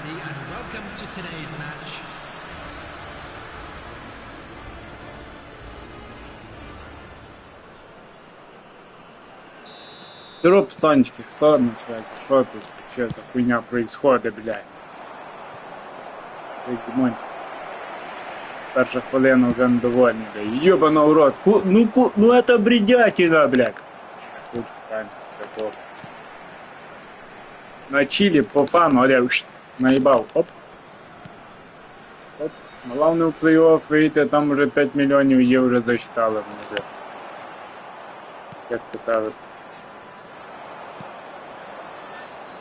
everybody, and welcome to today's match. Здорово, пацанчики, кто на связи? Что тут? Что за хуйня происходит, блядь? Эй, Димончик. Перша хвилина вже недовольний, блядь. Ёбана в рот. Ку... Ну, ку... ну это бредятина, блядь. Шучу, правильно, такого. На чили, по фану, але наїбав. Оп. Оп. Головне в плей-офф вийти, там вже 5 мільйонів є вже мені, блядь. Як то кажуть.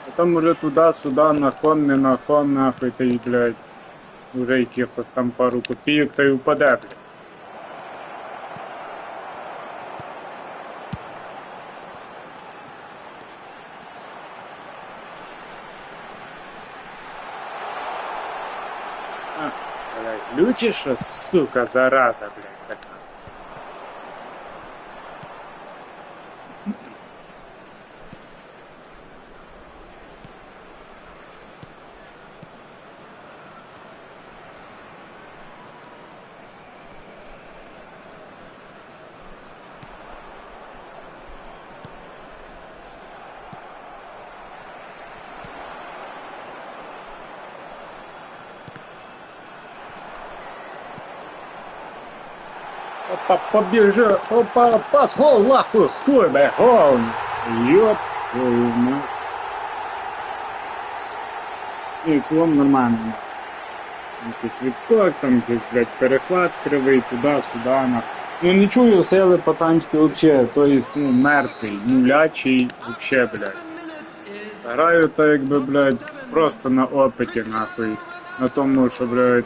А там уже туди-сюди, нахон, не хон, нахуй, та й, блядь, уже якихось там пару копійок, та й впаде, блядь. А, блядь, сука, зараза, блядь, така. Опа, побежи, опа, пас, гол, нахуй, хуй, бля, гол. Ёб твою мать. І в нормально. Якийсь відскок, там якийсь, блядь, перехват кривий, туди-сюди, на. Ну не чую сили пацанські вообще, то есть, ну, мертвий, нулячий, вообще, блядь. Граю так якби, блядь, просто на опиті, нахуй. На тому, що, блядь,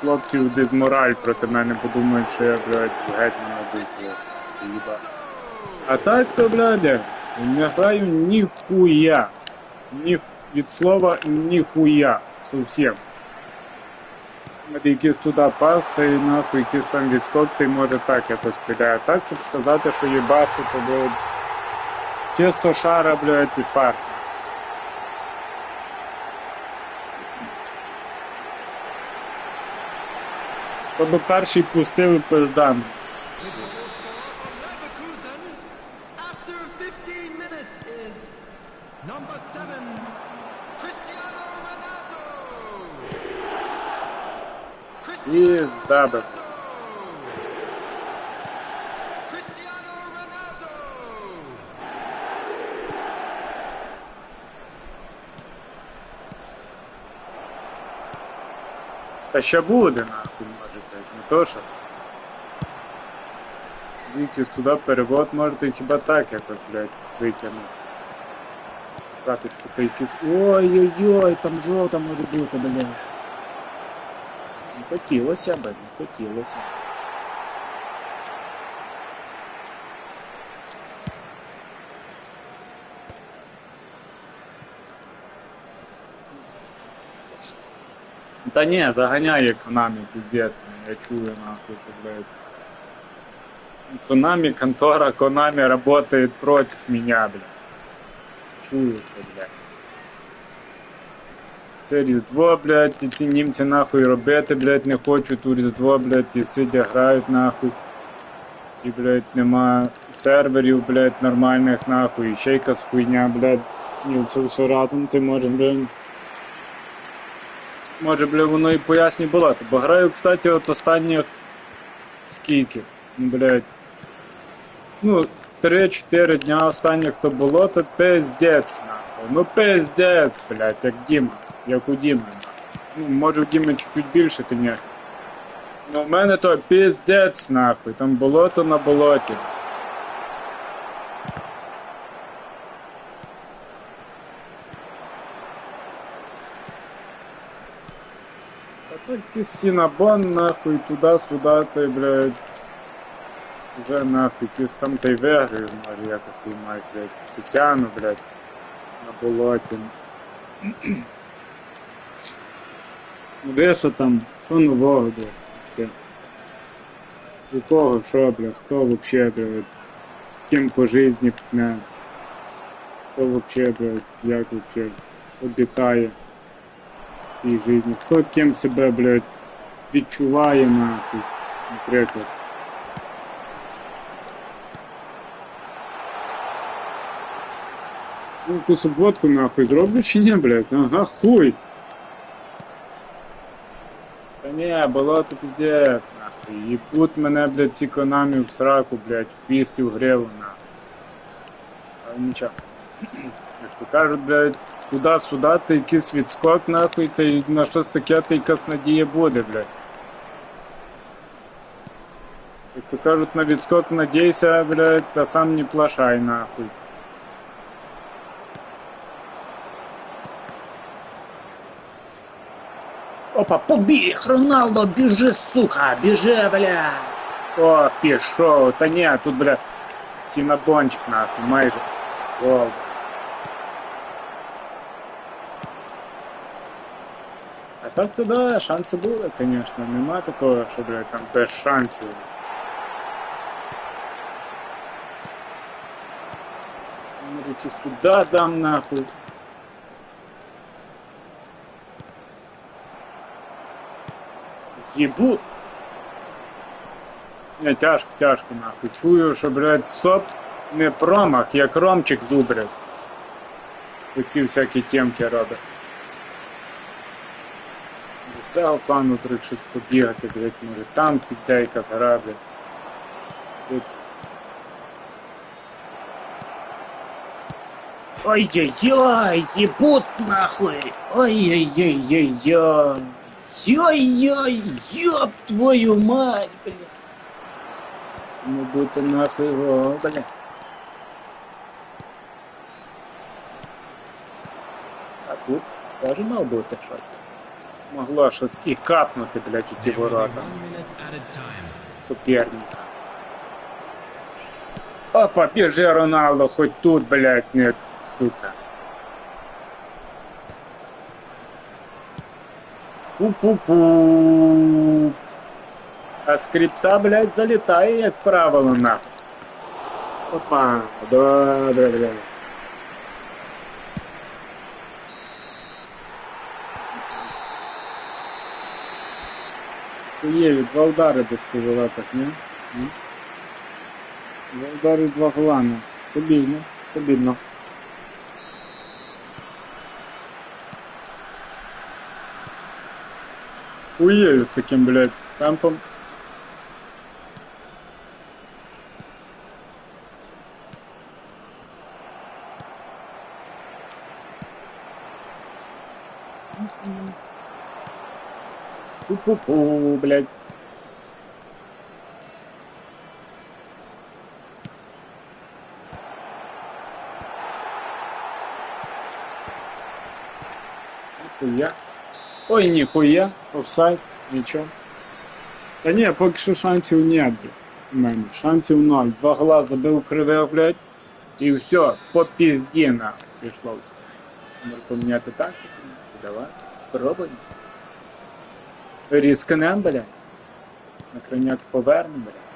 хлопців дезмораль проти мене подумають, що я, блядь, геть не Їба. А так то, блядь, не граю ніхуя. Ні, від слова ніхуя. Совсем. От якийсь туди пас, та й нахуй якийсь там відскок, може так якось піде. А так, щоб сказати, що їбашу, то, блядь, чисто шара, блядь, і фарт. Тобто перший пустив і пиздан. Leverkusen, after 15 minutes, is number seven, Cristiano Ronaldo. Cristiano Піздабе. Cristiano Ronaldo. Та ще буде, нахуй, може бути. Не то що. Якийсь туди перевод можете хіба так якось, блядь, витягнути. Каточку та якийсь. Ой-ой-ой, там жовта може бути, блядь. Не хотілося б, не хотілося. Та ні, заганяє Konami, пиздец, я чую нахуй, що, блядь. Konami, контора Konami работает против меня, блядь. Чую це, блядь. Це Різдво, блядь, і ці німці нахуй робити, блядь, не хочуть у Різдво, блядь, і сидя грають нахуй. І, блядь, нема серверів, блядь, нормальних нахуй, і ще якась хуйня, блядь. І це все разом ти можеш, блядь. Може, блядь, воно і поясні було. Бо граю, кстати, от останніх скільки, блядь. Ну, 3-4 дня останніх то було, то пиздець, нахуй. Ну пиздець, блядь, як Діма, як у Діми. Ну, може в Діми чуть-чуть більше, конечно. Ну, в мене то пиздець, нахуй, там болото на болоті. А то якийсь нахуй, туди-сюди, ти, блядь. Вже нахуй, якісь там та й виграю, може якось і мають, блядь, Тетяну, блядь, на болоті. Ну, де що там, що нового, блядь, вообще? У кого, що, блядь, хто вообще, блядь, ким по житті пне? Хто вообще, блядь, як вообще обітає цій житті? Хто ким себе, блядь, відчуває, нахуй, наприклад. Ну, якусь обводку нахуй зроблю чи ні, блядь? Ага, хуй. Та ні, болото піздець, нахуй. Їбуть мене, блядь, ці конамі в сраку, блядь, в пісті в гриву, нахуй. Але нічого. Як то кажуть, блядь, туди-сюди, та якийсь відскок, нахуй, та й на щось таке, та якась надія буде, блядь. Як то кажуть, на відскок надійся, блядь, та сам не плашай, нахуй. Опа, побіг, Роналдо, біжи, сука, біжи, бля. О, пішов. Та ні, тут, бля, сінабончик нахуй, майже. Гол. так то да, шанси були, звісно. Нема такого, що, бля, там без шансів. Може, чись туди дам нахуй. Єбу. Не, тяжко, тяжко, нахуй. Чую, що, блядь, соп не промах, як ромчик зубрив. Оці всякі темки робить. Цього фану треба щось побігати, блядь, може там блядь. Тут Ой-ой-ой, ебут нахуй. Ой-ой-ой-ой-ой. Ой-ой, ёб твою мать, бля. не бути нахуй гол, блядь. А тут теж мав бути щось. Могло щось і капнути, блядь, у ті There will be ворота. one minute added time. соперника. Опа, бежи, Роналдо, хоть тут, блядь, нет, сука. Пу-пу-пу. А скрипта, блядь, залітає, як правило, нахуй. Опа, добре, блядь. Є два удари десь повела так, ні? Ні? Два удари, два голами. Стабільно, стабільно. Уєю з таким, блядь, темпом. Пу-пу-пу, блядь. Ніхуя. Ой, ніхуя, офсайд, нічого. Та ні, поки що шансів блядь. У мене. Шансів ноль. Два гола забив кривих, блядь. І все, по пізді нахуй пішло. Може поміняти тактику? Давай, спробуємо. Різкнем, блядь. На крайняк повернемо, блядь.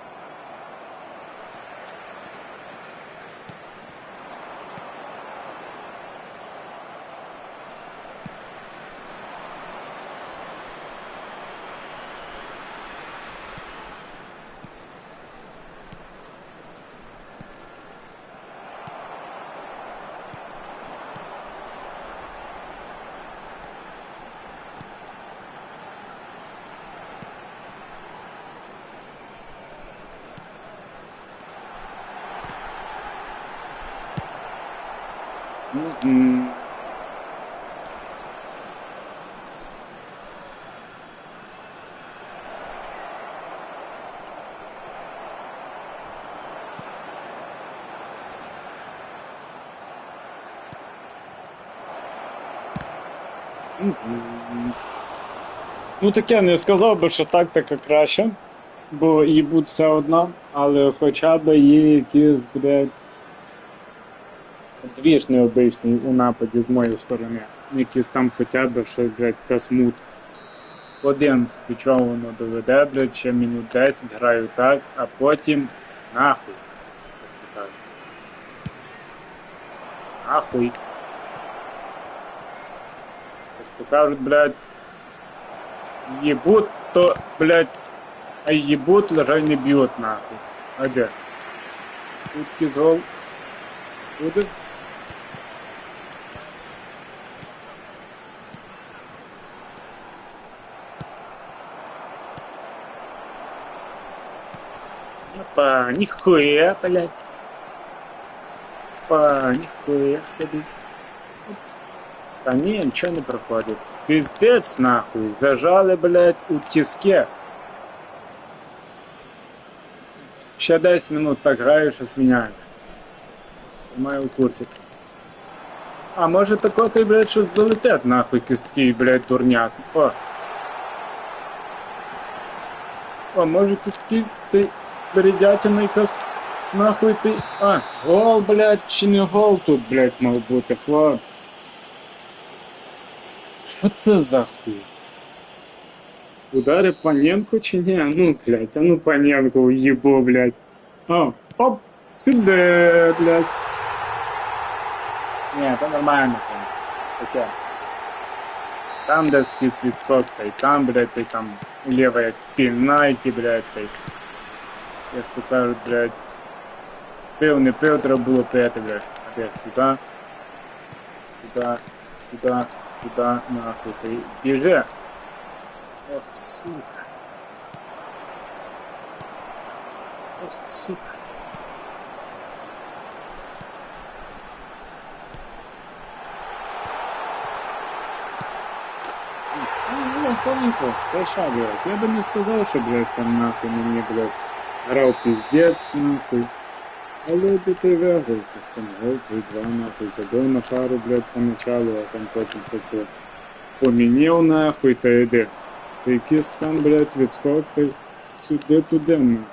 Ну таке не сказав би, що тактика краща, бо їбуть все одно, але хоча б є якісь, блядь, двіж необичний у нападі з моєї сторони. Якісь там хоча б що, блядь, касмут. Один чого воно доведе, блядь, ще минут 10 граю так, а потім нахуй. Нахуй. Як то кажуть, блядь, ебут, то, блядь, а ебут, лежай не бьет нахуй. А де? Утки зол. Буде? Опа, нихуя, блядь. Опа, нихуя себе. Та ні, нічого не проходить. Пиздец нахуй, зажали, блядь, у тиске. Ще 10 минут так граю, щось міняю. Маю в курсі. А може тако ти, блядь, щось залетять нахуй кістки, блядь, дурняк. О. О, може кістки ти бередятина якась нахуй ти. А, гол, блядь, чи не гол тут, блядь, мав бути, хлопці. Що це за хуй? Удари Паненко чи ні? Ну, блядь, а ну Паненко уебо, блядь. О, оп, сюди, блядь. Ні, то нормально там. Таке. Там де скіс відскок, та й там, блядь, та й там ліва як пінальті, блядь, та й. Як то кажуть, блядь. Пив, не пив, треба було пити, блядь. Де туди, туди, туди, туди, нахуй, ти біжи. Ох, сука. Ох, сука. Ну, ну, тоненько, хороша, блядь. Я бы не сказал, что, блядь, там нахуй на мне, блядь, грав пиздец, нахуй. Ти ти виграв, якийсь там гол, твій два, нахуй, забив на шару, блядь, поначалу, а там потім все по... помінів, нахуй, та йди. Та якийсь там, блядь, відскок, ти сюди-туди, нахуй.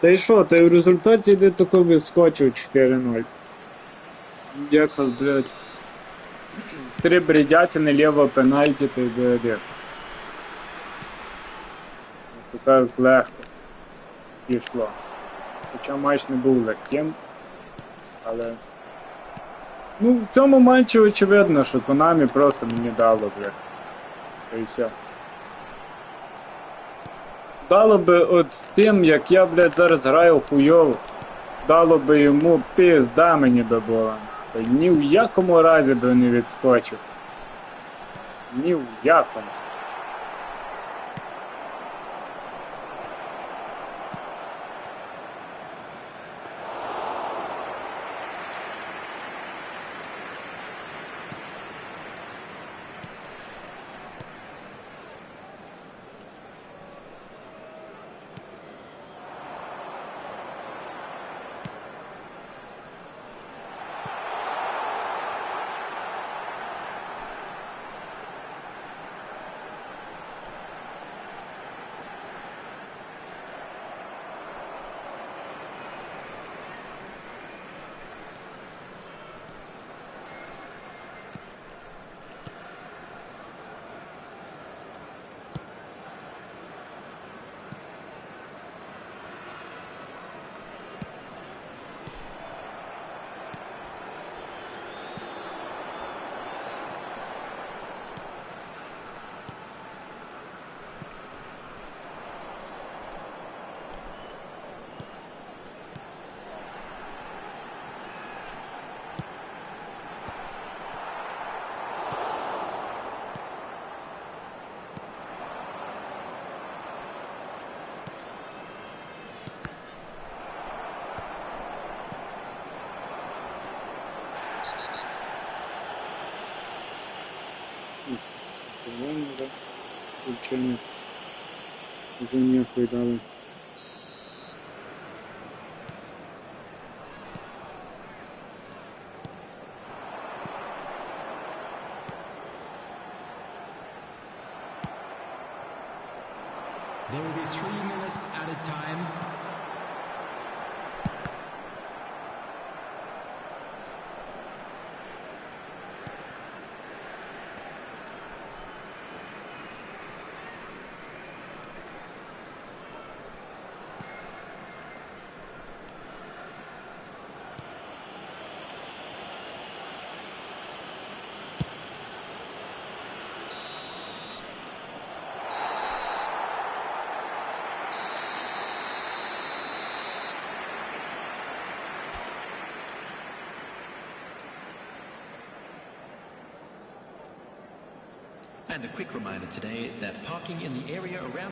Та й що, та й в результаті йде тако вискочив 4-0. Як вас, блядь. Три бредятини, ліво пенальті, та й як. То кажуть, легко. Пішло. Хоча матч не був легким, але. Ну, в цьому матчі очевидно, що Konami просто мені дало, блядь. Й все. Дало би от з тим, як я, блядь, зараз граю хуйово, дало би йому пизда мені би була. Ні в якому разі би не відскочив. Ні в якому. Включені. За нехуй дали. And a quick reminder today that parking in the area around